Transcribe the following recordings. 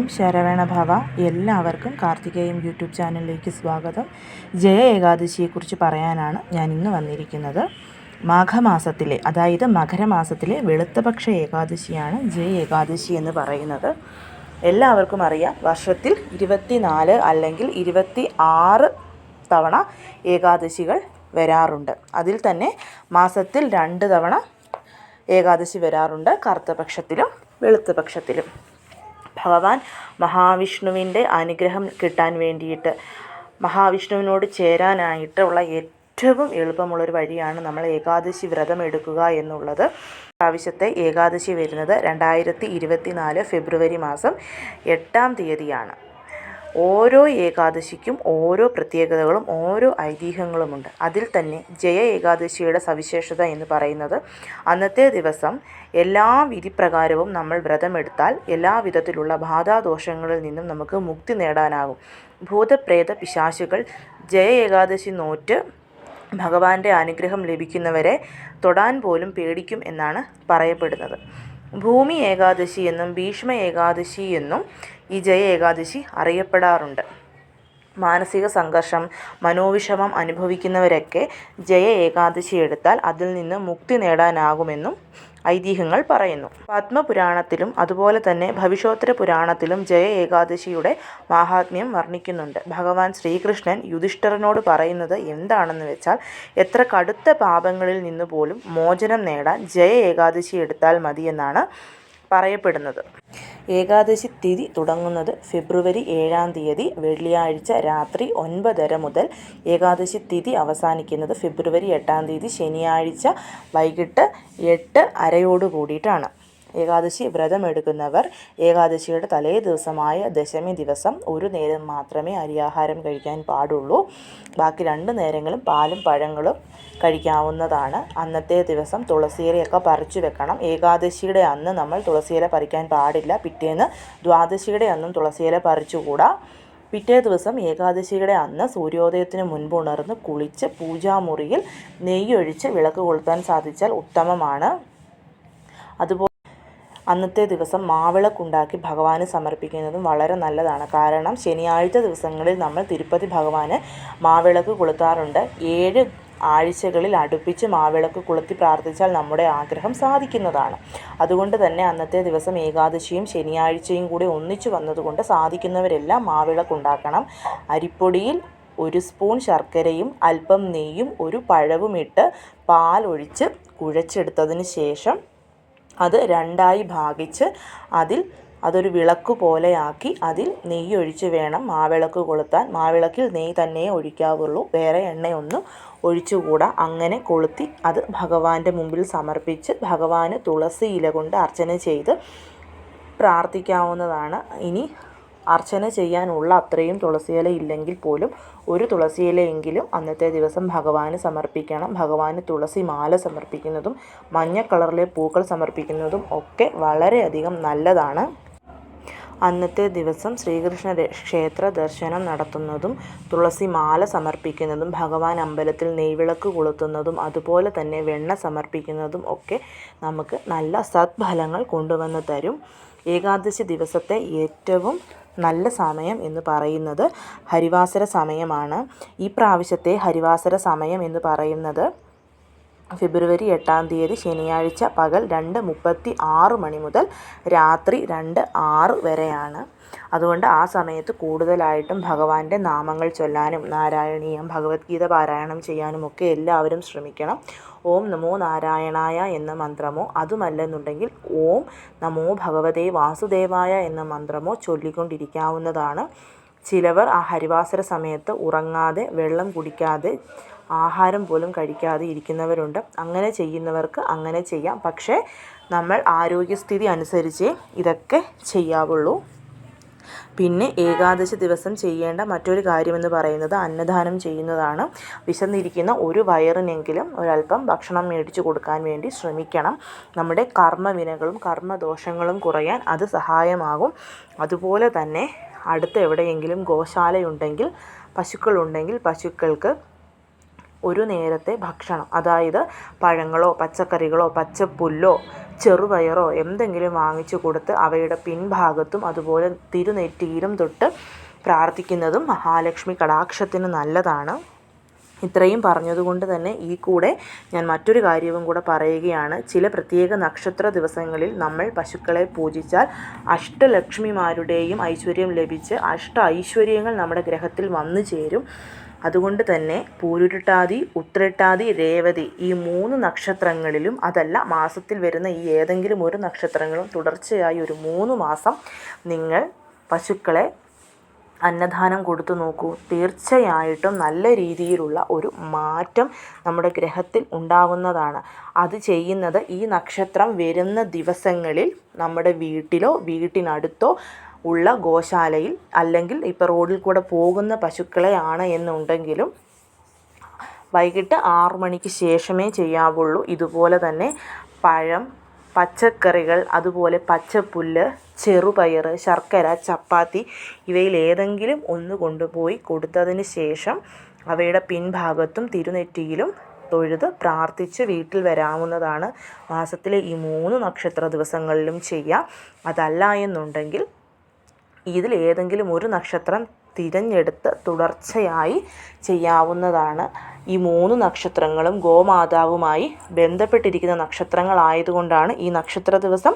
ഓം ശരവണ ഭവ എല്ലാവർക്കും കാർത്തികേയം യൂട്യൂബ് ചാനലിലേക്ക് സ്വാഗതം. ജയ ഏകാദശിയെക്കുറിച്ച് പറയാനാണ് ഞാൻ ഇന്ന് വന്നിരിക്കുന്നത്. മാഘമാസത്തിലെ അതായത് മകരമാസത്തിലെ വെളുത്തപക്ഷ ഏകാദശിയാണ് ജയ ഏകാദശി എന്ന് പറയുന്നത്. എല്ലാവർക്കും അറിയാം വർഷത്തിൽ ഇരുപത്തി നാല് അല്ലെങ്കിൽ ഇരുപത്തി ആറ് തവണ ഏകാദശികൾ വരാറുണ്ട്. അതിൽ തന്നെ മാസത്തിൽ രണ്ട് തവണ ഏകാദശി വരാറുണ്ട് കറുത്തപക്ഷത്തിലും വെളുത്തപക്ഷത്തിലും. ഭഗവാൻ മഹാവിഷ്ണുവിന്റെ അനുഗ്രഹം കിട്ടാൻ വേണ്ടിയിട്ട്. മഹാവിഷ്ണുവിനോട് ചേരാനായിട്ടുള്ള ഏറ്റവും എളുപ്പമുള്ളൊരു വഴിയാണ് നമ്മൾ ഏകാദശി വ്രതം എടുക്കുക എന്നുള്ളത്. പ്രാവശ്യത്തെ ഏകാദശി വരുന്നത് രണ്ടായിരത്തി ഇരുപത്തി നാല് ഫെബ്രുവരി മാസം എട്ടാം തീയതിയാണ്. ഓരോ ഏകാദശിക്കും ഓരോ പ്രത്യേകതകളും ഓരോ ഐതിഹ്യങ്ങളുമുണ്ട്. അതിൽ തന്നെ ജയ ഏകാദശിയുടെ സവിശേഷത എന്ന് പറയുന്നത് അന്നത്തെ ദിവസം എല്ലാ വിധിപ്രകാരവും നമ്മൾ വ്രതമെടുത്താൽ എല്ലാ വിധത്തിലുള്ള ബാധാദോഷങ്ങളിൽ നിന്നും നമുക്ക് മുക്തി നേടാനാകും. ഭൂതപ്രേത പിശാശുകൾ ജയ ഏകാദശി നോറ്റ് ഭഗവാന്റെ അനുഗ്രഹം ലഭിക്കുന്നവരെ തൊടാൻ പോലും പേടിക്കും എന്നാണ് പറയപ്പെടുന്നത്. ഭൂമി ഏകാദശി എന്നും ഭീഷ്മ ഏകാദശി എന്നും ഈ ജയ ഏകാദശി അറിയപ്പെടാറുണ്ട്. മാനസിക സംഘർഷം മനോവിഷമം അനുഭവിക്കുന്നവരൊക്കെ ജയ ഏകാദശി എടുത്താൽ അതിൽ നിന്ന് മുക്തി നേടാനാകുമെന്നും ഐതിഹ്യങ്ങൾ പറയുന്നു. പത്മപുരാണത്തിലും അതുപോലെ തന്നെ ഭവിഷ്യോത്തര പുരാണത്തിലും ജയ ഏകാദശിയുടെ മാഹാത്മ്യം വർണിക്കുന്നുണ്ട്. ഭഗവാൻ ശ്രീകൃഷ്ണൻ യുധിഷ്ഠിരനോട് പറയുന്നത് എന്താണെന്ന് വെച്ചാൽ എത്ര കടുത്ത പാപങ്ങളിൽ നിന്ന് പോലും മോചനം നേടാൻ ജയ ഏകാദശി എടുത്താൽ മതിയെന്നാണ് പറയപ്പെടുന്നത്. ഏകാദശി തിഥി തുടങ്ങുന്നത് ഫെബ്രുവരി ഏഴാം തീയതി വെള്ളിയാഴ്ച രാത്രി ഒൻപതര മുതൽ ഏകാദശി തിഥി അവസാനിക്കുന്നത് ഫെബ്രുവരി എട്ടാം തീയതി ശനിയാഴ്ച വൈകിട്ട് എട്ട് അരയോട് കൂടിയിട്ടാണ്. ഏകാദശി വ്രതമെടുക്കുന്നവർ ഏകാദശിയുടെ തലേ ദിവസമായ ദശമി ദിവസം ഒരു നേരം മാത്രമേ അരിയാഹാരം കഴിക്കാൻ പാടുള്ളൂ. ബാക്കി രണ്ട് നേരങ്ങളും പാലും പഴങ്ങളും കഴിക്കാവുന്നതാണ്. അന്നത്തെ ദിവസം തുളസിയിലയൊക്കെ പറിച്ചു വെക്കണം. ഏകാദശിയുടെ അന്ന് നമ്മൾ തുളസിയില പറിക്കാൻ പാടില്ല. പിറ്റേന്ന് ദ്വാദശിയുടെ അന്നും തുളസിയില പറിച്ചുകൂടാ. പിറ്റേ ദിവസം ഏകാദശിയുടെ അന്ന് സൂര്യോദയത്തിന് മുൻപ് ഉണർന്ന് കുളിച്ച് പൂജാമുറിയിൽ നെയ്യൊഴിച്ച് വിളക്ക് കൊളുത്താൻ സാധിച്ചാൽ ഉത്തമമാണ്. അതുപോലെ അന്നത്തെ ദിവസം മാവിളക്കുണ്ടാക്കി ഭഗവാന് സമർപ്പിക്കുന്നതും വളരെ നല്ലതാണ്. കാരണം ശനിയാഴ്ച ദിവസങ്ങളിൽ നമ്മൾ തിരുപ്പതി ഭഗവാന് മാവിളക്ക് കൊളുത്താറുണ്ട്. ഏഴ് ആഴ്ചകളിൽ അടുപ്പിച്ച് മാവിളക്ക് കൊളുത്തി പ്രാർത്ഥിച്ചാൽ നമ്മുടെ ആഗ്രഹം സാധിക്കുന്നതാണ്. അതുകൊണ്ട് തന്നെ അന്നത്തെ ദിവസം ഏകാദശിയും ശനിയാഴ്ചയും കൂടി ഒന്നിച്ചു വന്നതുകൊണ്ട് സാധിക്കുന്നവരെല്ലാം മാവിളക്കുണ്ടാക്കണം. അരിപ്പൊടിയിൽ ഒരു സ്പൂൺ ശർക്കരയും അല്പം നെയ്യും ഒരു പഴവും ഇട്ട് പാലൊഴിച്ച് കുഴച്ചെടുത്തതിന് ശേഷം അത് രണ്ടായി ഭാഗിച്ച് അതിൽ അതൊരു വിളക്ക് പോലെയാക്കി അതിൽ നെയ്യ് ഒഴിച്ച് വേണം മാവിളക്ക് കൊളുത്താൻ. മാവിളക്കിൽ നെയ്യ് തന്നെ ഒഴിക്കാവുള്ളൂ. വേറെ എണ്ണയൊന്നും ഒഴിച്ചുകൂടാ. അങ്ങനെ കൊളുത്തി അത് ഭഗവാന്റെ മുമ്പിൽ സമർപ്പിച്ച് ഭഗവാന് തുളസി ഇല കൊണ്ട് അർച്ചന ചെയ്ത് പ്രാർത്ഥിക്കാവുന്നതാണ്. ഇനി അർച്ചന ചെയ്യാനുള്ള അത്രയും തുളസിയില ഇല്ലെങ്കിൽ പോലും ഒരു തുളസിയിലയെങ്കിലും അന്നത്തെ ദിവസം ഭഗവാന് സമർപ്പിക്കണം. ഭഗവാന് തുളസി മാല സമർപ്പിക്കുന്നതും മഞ്ഞ കളറിലെ പൂക്കൾ സമർപ്പിക്കുന്നതും ഒക്കെ വളരെയധികം നല്ലതാണ്. അന്നത്തെ ദിവസം ശ്രീകൃഷ്ണ ക്ഷേത്ര ദർശനം നടത്തുന്നതും തുളസി മാല സമർപ്പിക്കുന്നതും ഭഗവാൻ അമ്പലത്തിൽ നെയ്വിളക്ക് കൊളുത്തുന്നതും അതുപോലെ തന്നെ വെണ്ണ സമർപ്പിക്കുന്നതും ഒക്കെ നമുക്ക് നല്ല സത്ഫലങ്ങൾ കൊണ്ടുവന്ന് തരും. ഏകാദശി ദിവസത്തെ ഏറ്റവും നല്ല സമയം എന്ന് പറയുന്നത് ഹരിവാസര സമയമാണ്. ഈ പ്രാവശ്യത്തെ ഹരിവാസര സമയം എന്ന് പറയുന്നത് ഫെബ്രുവരി എട്ടാം തീയതി ശനിയാഴ്ച പകൽ രണ്ട് മുപ്പത്തി ആറ് മണി മുതൽ രാത്രി രണ്ട് ആറ് വരെയാണ്. അതുകൊണ്ട് ആ സമയത്ത് കൂടുതലായിട്ടും ഭഗവാന്റെ നാമങ്ങൾ ചൊല്ലാനും നാരായണീയം ഭഗവത്ഗീത പാരായണം ചെയ്യാനും ഒക്കെ എല്ലാവരും ശ്രമിക്കണം. ഓം നമോ നാരായണായ എന്ന മന്ത്രമോ അതുമല്ലെന്നുണ്ടെങ്കിൽ ഓം നമോ ഭഗവതേ വാസുദേവായ എന്ന മന്ത്രമോ ചൊല്ലിക്കൊണ്ടിരിക്കാവുന്നതാണ്. ചിലവർ ആ ഹരിവാസര സമയത്ത് ഉറങ്ങാതെ വെള്ളം കുടിക്കാതെ ആഹാരം പോലും കഴിക്കാതെ ഇരിക്കുന്നവരുണ്ട്. അങ്ങനെ ചെയ്യുന്നവർക്ക് അങ്ങനെ ചെയ്യാം. പക്ഷേ നമ്മൾ ആരോഗ്യസ്ഥിതി അനുസരിച്ച് ഇതൊക്കെ ചെയ്യാവുള്ളൂ. പിന്നെ ഏകാദശി ദിവസം ചെയ്യേണ്ട മറ്റൊരു കാര്യമെന്ന് പറയുന്നത് അന്നദാനം ചെയ്യുന്നതാണ്. വിശന്നിരിക്കുന്ന ഒരു വയറിനെങ്കിലും ഒരല്പം ഭക്ഷണം മേടിച്ചു കൊടുക്കാൻ വേണ്ടി ശ്രമിക്കണം. നമ്മുടെ കർമ്മവിനകളും കർമ്മദോഷങ്ങളും കുറയാൻ അത് സഹായമാകും. അതുപോലെ തന്നെ അടുത്ത് എവിടെയെങ്കിലും ഗോശാലയുണ്ടെങ്കിൽ പശുക്കളുണ്ടെങ്കിൽ പശുക്കൾക്ക് ഒരു നേരത്തെ ഭക്ഷണം. അതായത് പഴങ്ങളോ പച്ചക്കറികളോ പച്ചപ്പുല്ലോ ചെറുപയറോ എന്തെങ്കിലും വാങ്ങിച്ചു കൊടുത്ത് അവയുടെ പിൻഭാഗത്തും അതുപോലെ തിരുനെറ്റിയിലും തൊട്ട് പ്രാർത്ഥിക്കുന്നതും മഹാലക്ഷ്മി കടാക്ഷത്തിന് നല്ലതാണ്. ഇത്രയും പറഞ്ഞതുകൊണ്ട് തന്നെ ഈ കൂടെ ഞാൻ മറ്റൊരു കാര്യവും കൂടെ പറയുകയാണ്. ചില പ്രത്യേക നക്ഷത്ര ദിവസങ്ങളിൽ നമ്മൾ പശുക്കളെ പൂജിച്ചാൽ അഷ്ടലക്ഷ്മിമാരുടെയും ഐശ്വര്യം ലഭിച്ച് അഷ്ട ഐശ്വര്യങ്ങൾ നമ്മുടെ ഗ്രഹത്തിൽ വന്നു ചേരും. അതുകൊണ്ട് തന്നെ പൂരുരുട്ടാതി ഉത്രട്ടാതി രേവതി ഈ മൂന്ന് നക്ഷത്രങ്ങളിലും അതല്ല മാസത്തിൽ വരുന്ന ഈ ഏതെങ്കിലും ഒരു നക്ഷത്രങ്ങളും തുടർച്ചയായി ഒരു മൂന്ന് മാസം നിങ്ങൾ പശുക്കളെ അന്നദാനം കൊടുത്തു നോക്കൂ. തീർച്ചയായിട്ടും നല്ല രീതിയിലുള്ള ഒരു മാറ്റം നമ്മുടെ ഗ്രഹത്തിൽ ഉണ്ടാവുന്നതാണ്. അത് ചെയ്യുന്നത് ഈ നക്ഷത്രം വരുന്ന ദിവസങ്ങളിൽ നമ്മുടെ വീട്ടിലോ വീട്ടിനടുത്തോ ഉള്ള ഗോശാലയിൽ അല്ലെങ്കിൽ ഇപ്പോൾ റോഡിൽ കൂടെ പോകുന്ന പശുക്കളെ ആണ് എന്നുണ്ടെങ്കിലും വൈകിട്ട് ആറു മണിക്ക് ശേഷമേ ചെയ്യാവുള്ളൂ. ഇതുപോലെ തന്നെ പഴം പച്ചക്കറികൾ അതുപോലെ പച്ചപ്പുല്ല് ചെറുപയർ ശർക്കര ചപ്പാത്തി ഇവയിൽ ഏതെങ്കിലും ഒന്ന് കൊണ്ടുപോയി കൊടുത്തതിന് ശേഷം അവയുടെ പിൻഭാഗത്തും തിരുനെറ്റിയിലും തൊഴുത് പ്രാർത്ഥിച്ച് വീട്ടിൽ വരാവുന്നതാണ്. മാസത്തിലെ ഈ മൂന്ന് നക്ഷത്ര ദിവസങ്ങളിലും ചെയ്യാം. അതല്ല എന്നുണ്ടെങ്കിൽ ഇതിൽ ഏതെങ്കിലും ഒരു നക്ഷത്രം തിരഞ്ഞെടുത്ത് തുടർച്ചയായി ചെയ്യാവുന്നതാണ്. ഈ മൂന്ന് നക്ഷത്രങ്ങളും ഗോമാതാവുമായി ബന്ധപ്പെട്ടിരിക്കുന്ന നക്ഷത്രങ്ങളായതുകൊണ്ടാണ് ഈ നക്ഷത്ര ദിവസം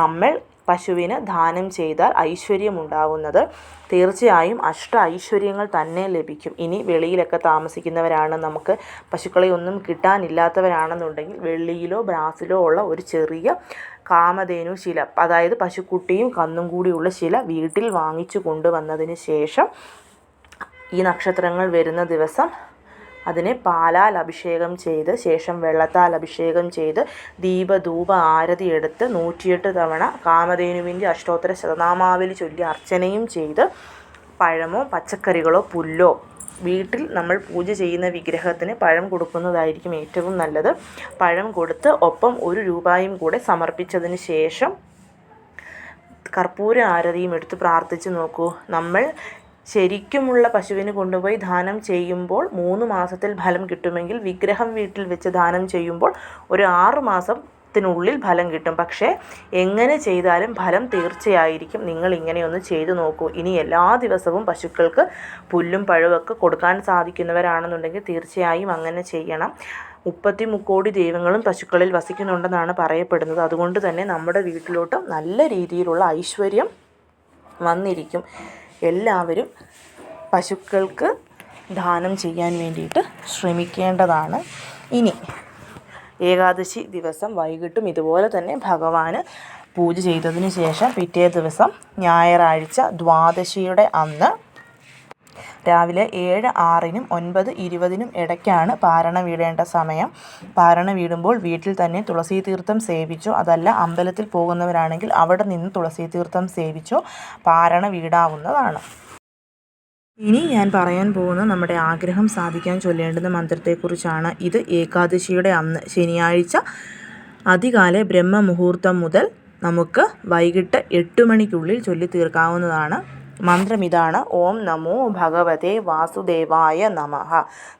നമ്മൾ പശുവിന് ദാനം ചെയ്താൽ ഐശ്വര്യമുണ്ടാവുന്നത്. തീർച്ചയായും അഷ്ട ഐശ്വര്യങ്ങൾ തന്നെ ലഭിക്കും. ഇനി വെളിയിലൊക്കെ താമസിക്കുന്നവരാണ് നമുക്ക് പശുക്കളെ ഒന്നും കിട്ടാനില്ലാത്തവരാണെന്നുണ്ടെങ്കിൽ വെള്ളിയിലോ ബ്രാസിലോ ഉള്ള ഒരു ചെറിയ കാമധേനു ശില. അതായത് പശുക്കുട്ടിയും കന്നും കൂടിയുള്ള ശില വീട്ടിൽ വാങ്ങിച്ചു കൊണ്ടുവന്നതിന് ശേഷം ഈ നക്ഷത്രങ്ങൾ വരുന്ന ദിവസം അതിനെ പാലാൽ അഭിഷേകം ചെയ്ത് ശേഷം വെള്ളത്താൽ അഭിഷേകം ചെയ്ത് ദീപധൂപ ആരതി എടുത്ത് നൂറ്റിയെട്ട് തവണ കാമധേനുവിന്റെ അഷ്ടോത്തര ശതനാമാവലി ചൊല്ലി അർച്ചനയും ചെയ്ത് പഴമോ പച്ചക്കറികളോ പുല്ലോ വീട്ടിൽ നമ്മൾ പൂജ ചെയ്യുന്ന വിഗ്രഹത്തിന് പഴം കൊടുക്കുന്നതായിരിക്കും ഏറ്റവും നല്ലത്. പഴം കൊടുത്ത് ഒപ്പം ഒരു രൂപായും കൂടെ സമർപ്പിച്ചതിന് ശേഷം കർപ്പൂര ആരതിയും എടുത്ത് പ്രാർത്ഥിച്ച് നോക്കൂ. നമ്മൾ ശരിക്കുമുള്ള പശുവിന് കൊണ്ടുപോയി ദാനം ചെയ്യുമ്പോൾ മൂന്ന് മാസത്തിൽ ഫലം കിട്ടുമെങ്കിൽ വിഗ്രഹം വീട്ടിൽ വെച്ച് ദാനം ചെയ്യുമ്പോൾ ഒരു ആറ് മാസത്തിനുള്ളിൽ ഫലം കിട്ടും. പക്ഷേ എങ്ങനെ ചെയ്താലും ഫലം തീർച്ചയായിരിക്കും. നിങ്ങൾ ഇങ്ങനെയൊന്ന് ചെയ്തു നോക്കൂ. ഇനി എല്ലാ ദിവസവും പശുക്കൾക്ക് പുല്ലും പഴമൊക്കെ കൊടുക്കാൻ സാധിക്കുന്നവരാണെന്നുണ്ടെങ്കിൽ തീർച്ചയായും അങ്ങനെ ചെയ്യണം. മുപ്പത്തി മുക്കോടി ദൈവങ്ങളും പശുക്കളിൽ വസിക്കുന്നുണ്ടെന്നാണ് പറയപ്പെടുന്നത്. അതുകൊണ്ട് തന്നെ നമ്മുടെ വീട്ടിലോട്ട് നല്ല രീതിയിലുള്ള ഐശ്വര്യം വന്നിരിക്കും. എല്ലാവരും പശുക്കൾക്ക് ദാനം ചെയ്യാൻ വേണ്ടിയിട്ട് ശ്രമിക്കേണ്ടതാണ്. ഇനി ഏകാദശി ദിവസം വൈകിട്ടും ഇതുപോലെ തന്നെ ഭഗവാന് പൂജ ചെയ്തതിന് ശേഷം പിറ്റേ ദിവസം ഞായറാഴ്ച ദ്വാദശിയുടെ അന്ന് രാവിലെ ഏഴ് ആറിനും ഒൻപത് ഇരുപതിനും ഇടയ്ക്കാണ് പാരണ വീടേണ്ട സമയം. പാരണ വീടുമ്പോൾ വീട്ടിൽ തന്നെ തുളസി തീർത്ഥം സേവിച്ചോ. അതല്ല അമ്പലത്തിൽ പോകുന്നവരാണെങ്കിൽ അവിടെ നിന്ന് തുളസി തീർത്ഥം സേവിച്ചോ. പാരണ വീടാവുന്നതാണ്. ഇനി ഞാൻ പറയാൻ പോകുന്ന നമ്മുടെ ആഗ്രഹം സാധിക്കാൻ ചൊല്ലേണ്ടുന്ന മന്ത്രത്തെക്കുറിച്ചാണ് ഇത്. ഏകാദശിയുടെ അന്ന് ശനിയാഴ്ച അതികാലെ ബ്രഹ്മമുഹൂർത്തം മുതൽ നമുക്ക് വൈകിട്ട് എട്ട് മണിക്കുള്ളിൽ ചൊല്ലി തീർക്കാവുന്നതാണ് മന്ത്രം ഇതാണ് ഓം നമോ ഭഗവതേ വാസുദേവായ നമഹ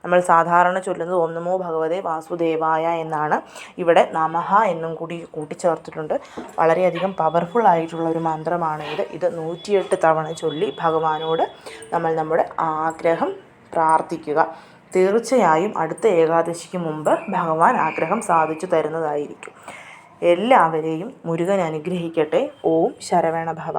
നമ്മൾ സാധാരണ ചൊല്ലുന്നത് ഓം നമോ ഭഗവതേ വാസുദേവായ എന്നാണ്. ഇവിടെ നമഹ എന്നും കൂടി കൂട്ടിച്ചേർത്തിട്ടുണ്ട്. വളരെയധികം പവർഫുൾ ആയിട്ടുള്ള ഒരു മന്ത്രമാണ് ഇത് ഇത് നൂറ്റിയെട്ട് തവണ ചൊല്ലി ഭഗവാനോട് നമ്മൾ നമ്മുടെ ആഗ്രഹം പ്രാർത്ഥിക്കുക. തീർച്ചയായും അടുത്ത ഏകാദശിക്ക് മുമ്പ് ഭഗവാൻ ആഗ്രഹം സാധിച്ചു തരുന്നതായിരിക്കും. എല്ലാവരെയും മുരുകൻ അനുഗ്രഹിക്കട്ടെ. ഓം ശരവണ ഭവ